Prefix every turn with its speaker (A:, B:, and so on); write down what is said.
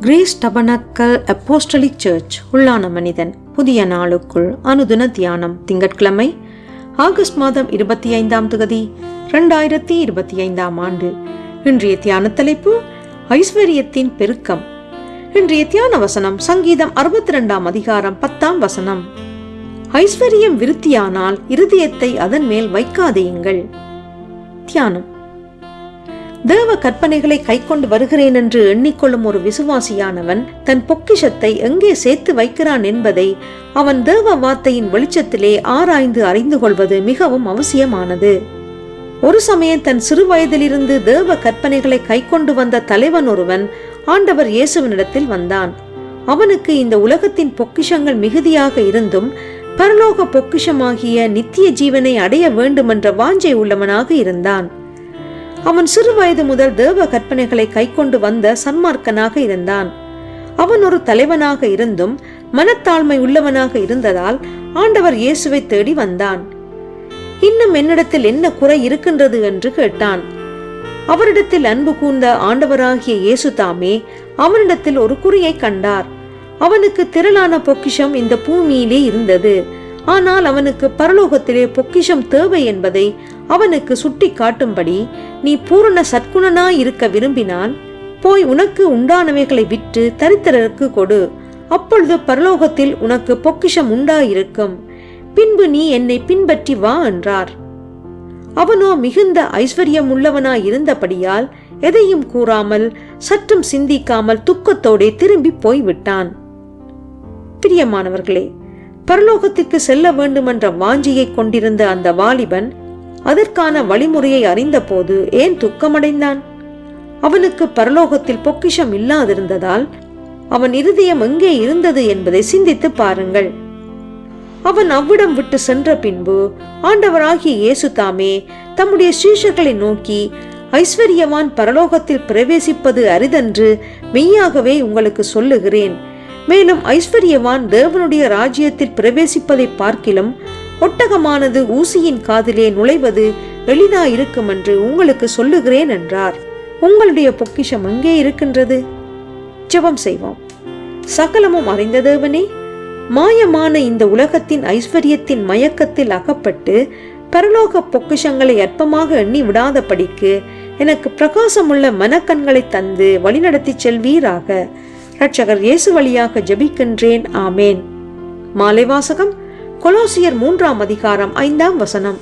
A: Grace tabernacle apostolic search உள்ளான மனிதன். புதிய நாளுக்குள் அனுதின தியானம். திங்கட்கிழமை ஆகஸ்ட் மாதம் இருபத்தி ஐந்தாம் தொகுதி ரெண்டாயிரத்தி இருபத்தி ஐந்தாம் ஆண்டு. இன்றைய தியான தலைப்பு ஐஸ்வர்யத்தின் பெருக்கம். இன்றைய தியான வசனம் சங்கீதம் அறுபத்தி ரெண்டாம் அதிகாரம் பத்தாம் வசனம். ஐஸ்வர்யம் விருத்தியானால் இருதயத்தை அதன் மேல் வைக்காதேயுங்கள். தியானம். தேவ கற்பனைகளை கைக்கொண்டு வருகிறேன் என்று எண்ணிக்கொள்ளும் ஒரு விசுவாசியானவன் தன் பொக்கிஷத்தை எங்கே சேர்த்து வைக்கிறான் என்பதை அவன் தேவ வார்த்தையின் வெளிச்சத்திலே ஆராய்ந்து அறிந்து கொள்வது மிகவும் அவசியமானது. ஒரு சமயம் தன் சிறு வயதிலிருந்து தேவ கற்பனைகளை கைக்கொண்டு வந்த தலைவன் ஒருவன் ஆண்டவர் இயேசுவினிடத்தில் வந்தான். அவனுக்கு இந்த உலகத்தின் பொக்கிஷங்கள் மிகுதியாக இருந்தும் பரலோக பொக்கிஷமாகிய நித்திய ஜீவனை அடைய வேண்டுமென்ற வாஞ்சை உள்ளவனாக இருந்தான். அவன் சிறு வயது முதல் தேவ கற்பனைகளை கைக்கொண்டு வந்த சன்மார்க்கனாக இருந்தான். அவன் ஒரு தலைவனாக இருந்தும் மனத்தாழ்மை உள்ளவனாக இருந்ததால் ஆண்டவர் இயேசுவை தேடி வந்தான். இன்னும் என்னிடத்தில் என்ன குறை இருக்கின்றது என்று கேட்டான். அவரிடத்தில் அன்பு கூர்ந்த ஆண்டவராகிய இயேசு தாமே அவனிடத்தில் ஒரு குறியை கண்டார். அவனுக்கு திரளான பொக்கிஷம் இந்த பூமியிலே இருந்தது. ஆனால் அவனுக்கு பரலோகத்திலே பொக்கிஷம் தேவை என்பதை அவனுக்கு சுட்டி காட்டும்படி நீ பூரண சற்குணனாய் இருக்க விரும்பினால் போய் உனக்கு உண்டானவைகளை விற்று தரித்திரருக்கு கொடு. அப்பொழுது பரலோகத்தில் உனக்கு பொக்கிஷம் உண்டாயிருக்கும். பின்பு நீ என்னை பின்பற்றி வா என்றார். அவனோ மிகுந்த ஐஸ்வர்யம் உள்ளவனாய் இருந்தபடியால் எதையும் கூறாமல் சற்றும் சிந்திக்காமல் துக்கத்தோடே திரும்பி போய்விட்டான். பிரியமானவர்களே பரலோகத்திற்கு செல்ல வேண்டுமென்ற வாஞ்சியை கொண்டிருந்த அந்த வாலிபன் அதற்கான வழிமுறையை அறிந்தபோது ஏன் துக்கமடைந்தான்? அவனுக்கு பரலோகத்தில் பொக்கிஷம் இல்லாதிருந்ததால் அவன் இருதயம் எங்கே இருந்தது என்பதை சிந்தித்து பாருங்கள். அவன் அவ்விடம் விட்டு சென்ற பின்பு ஆண்டவராகிய இயேசு தாமே தம்முடைய சீஷர்களை நோக்கி ஐஸ்வர்யவான் பரலோகத்தில் பிரவேசிப்பது அரிதென்று மெய்யாகவே உங்களுக்கு சொல்லுகிறேன். மேலும் ஐஸ்வர்யவான் தேவனுடைய ராஜ்யத்தில் பிரவேசிப்பதை பார்க்கிலும் ஒட்டகமானது ஊசியின் காதிலே நுழைவது எளிதாயிருக்கும் என்று உங்களுக்கு சொல்லுகிறேன் என்றார். உங்களுடைய பொக்கிஷம் அங்கே இருக்கின்றது? ஜெபம் செய்வோம். சகலமும் அறிந்த தேவனே மாயமான இந்த உலகத்தின் ஐஸ்வர்யத்தின் மயக்கத்தில் அகப்பட்டு பரலோக பொக்கிஷங்களை அற்பமாக எண்ணி விடாதபடிக்கு எனக்கு பிரகாசமுள்ள மனக்கண்களை தந்து வழிநடத்தி செல்வீராக. இரட்சகர் இயேசு வழியாக ஜெபிக்கின்றேன். ஆமேன். மாலை வாசகம் கொலோசியர் மூன்றாம் அதிகாரம் ஐந்தாம் வசனம்.